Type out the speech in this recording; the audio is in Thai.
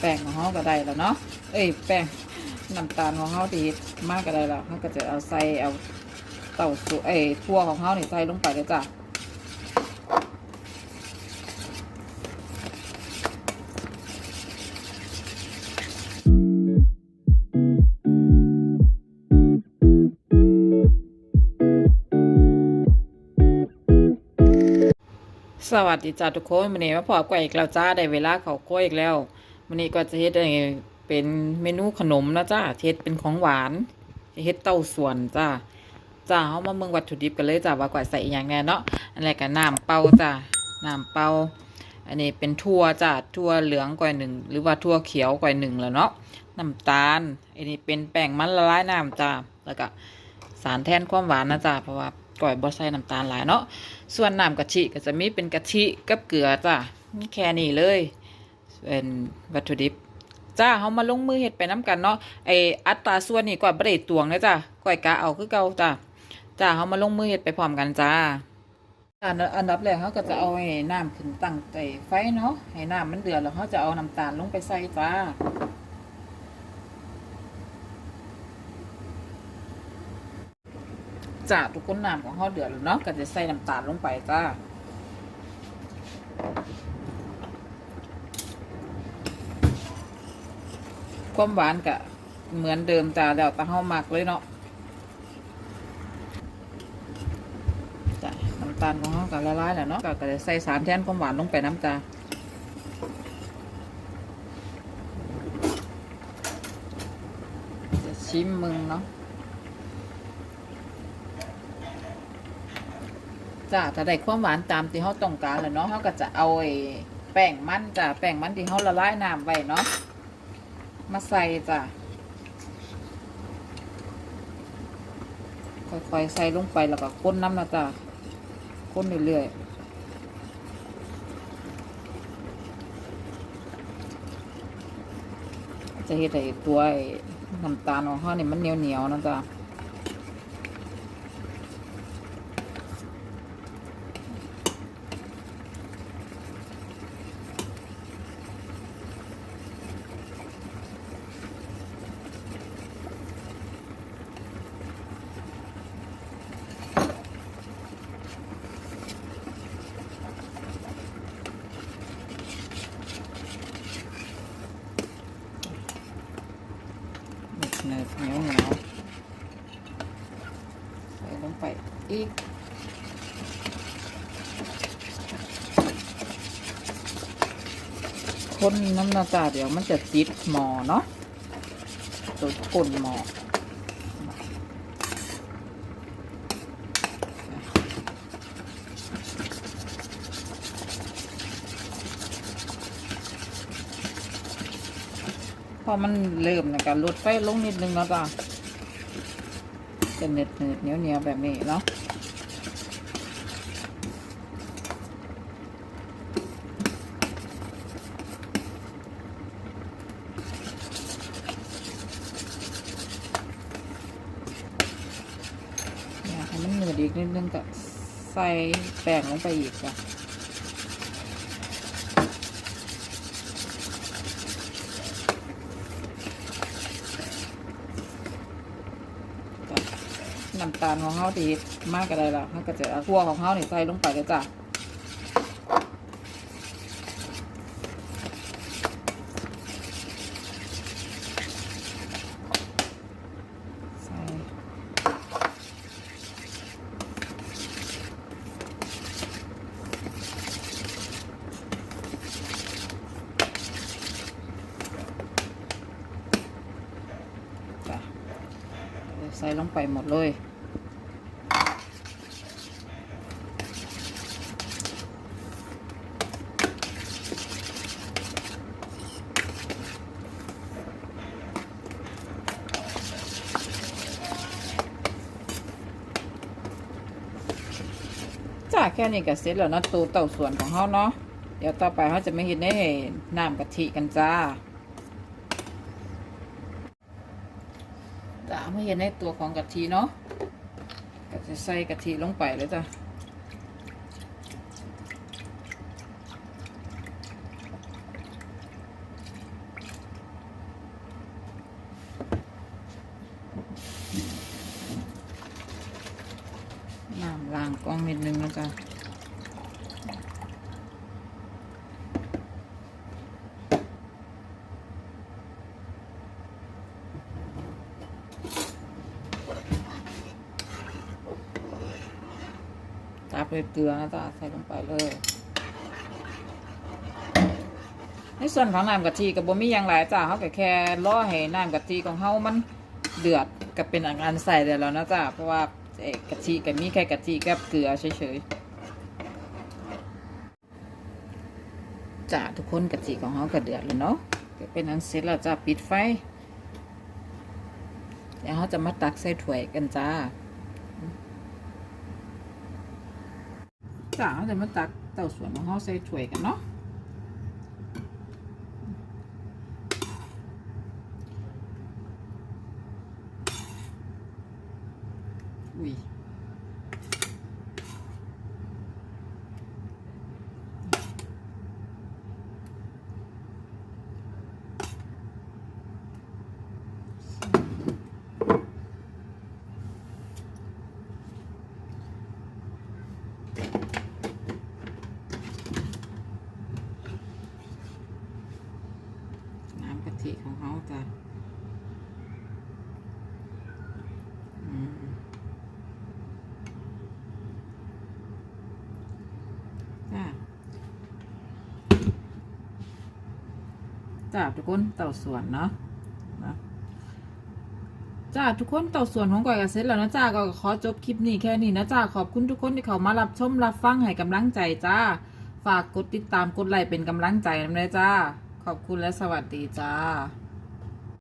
แป้งของเขาก็ได้แล้วเนาะ เอ้ยแป้งน้ำตาลของเขาที่มากก็ได้แล้วเขาก็จะเอาใส่เอาเต้าสูเอ้ยทั่วของเขานี่ใส่ลงไปเลยจ้ะสวัสดีจ้าทุกคนวันนี้มาพบกับอีกแล้วจ้าได้เวลาเขากล้วยอีกแล้ว วันนี้ก็จะเฮ็ดให้เป็นเมนูขนมนะจ้าเฮ็ดเป็นของหวานเฮ็ดเต้าส่วนจ้าจ้าเฮามาเมืองวัตถุดิบกันเลยจ้าว่าก่อยใส่อย่างแน่เนาะอันแรกก็น้ำเปล่าจ้าน้ำเปล่าอันนี้เป็นทั่วจ้าทั่วเหลืองก่อยหนึ่งหรือว่าทั่วเขียวก่อยหนึ่งแล้วเนาะน้ำตาลอันนี้เป็นแป้งมันละลายน้ำจ้าแล้วก็สารแทนความหวานนะจ้าเพราะว่าก่อยบ่ใส่น้ำตาลหลายเนาะส่วนน้ำกะทิก็จะมีเป็นกะทิกับเกลือจ้ะมีแค่นี้เลย เป็นวัตถุดิบจ้าเขามาลงมือเห็ดไปน้ำกันเนาะไออัตราส่วนนี่ก่อยบริตวงนะจ้ะก่อยกะเอาคือเก่าจ้ะจ้าเขามาลงมือเห็ดไปพร้อมกันจ้าอันอันดับแรกเขาก็จะเอาไอ้น้ำขึ้นตั้งใจไฟเนาะให้น้ำมันเดือดแล้วเขาจะเอาน้ำตาลลงไปใส่จ้าจ้าทุกคนน้ำของเขาเดือดแล้วเนาะก็จะใส่น้ำตาลลงไปจ้า ความหวานกะเหมือนเดิมจ้าแล้วแต่เฮามักเลยเนาะจ้ะน้ำตาลของเฮาก็ละลายแล้วเนาะก็ก็จะใส่สารแทนความหวานลงไปน้ำจ้าจะชิมมึงเนาะจ้าถ้าได้ความหวานตามที่เขาต้องการแล้วเนาะเขาก็จะเอาไอ้แป้งมันจ้ะแป้งมันที่เขาละลายน้ำไว้เนาะ มาใส่จ้ะค่อยๆใส่ลงไปแล้วก็ก้นน้ำนะจ้ะก้นเรื่อยๆจะเห็ดไอ้ตัวไอน้ำตาลของเขาเนี่ยมันเหนียวๆนะจ้ะ เนยเหนียวเหนียวใส่ลงไป อีกคนน้ำหนาจาเดี๋ยวมันจะติดหมอเนาะตัวก้นหมอพอมันเริ่มในการลดไฟลงนิดนึงแล้วจ้ะจะเน็ดเน็ดเหนียวเหนียวแบบนี้เนาะ อยากให้มันเหนืด อีกนิดนึงก็ใส่แป้งลงไปอีกจ้ะน้ำตาลของเขาดีมากก็ได้ละเขาก็จะเอาขั่วของเขานี่ใส่ลงไปเลยจ้ะใส่ จ้ะ ใส่ลงไปหมดเลย จ้าแค่นี้ก็เสร็จแล้วนะตูเต่าส่วนของเขาเนาะ เดี๋ยวต่อไปเขาจะไม่เห็นได้น้ำกะทิกันจ้า จตามใเห็นในตัวของกะทิเนาะก็จะใส่กะทิลงไปเลยจ้ะน้ำล้างกองนิดนึงนะจ๊ะ เลยเกลือนะจ๊ะใส่ลงไปเลย ในส่วนของน้ำกะทิกับบ่มีอย่างหลายจ้าเขาก็แค่รอให้น้ำกะทิของเฮามันเดือดก็เป็นอันใส่ได้แล้วนะจ้าเพราะว่าเอกะทิก็มีแค่กะทิกับเกลือเฉยๆจ้าทุกคนกะทิของเฮาก็เดือดแล้วเนาะก็เป็นอันเสร็จแล้วจ้าปิดไฟ เดี๋ยวเขาจะมาตักใส่ถ้วยกันจ้า จ้าเขาจะมาตักเต่าส่วนของเขาใส่ถ้วยกันเนาะ อุ้ยน้ำกะทิของเขาจ้ะอืม จ้า จ้าทุกคนเต่าสวนเนาะนะจ้าทุกคนเต่าสวนของก่อยกับเสร็จแล้วนะจ้าก็ขอจบคลิปนี้แค่นี้นะจ้าขอบคุณทุกคนที่เข้ามารับชมรับฟังให้กำลังใจจ้า ฝากกดติดตามกดไลค์เป็นกำลังใจนะจ้า ขอบคุณและสวัสดีจ้า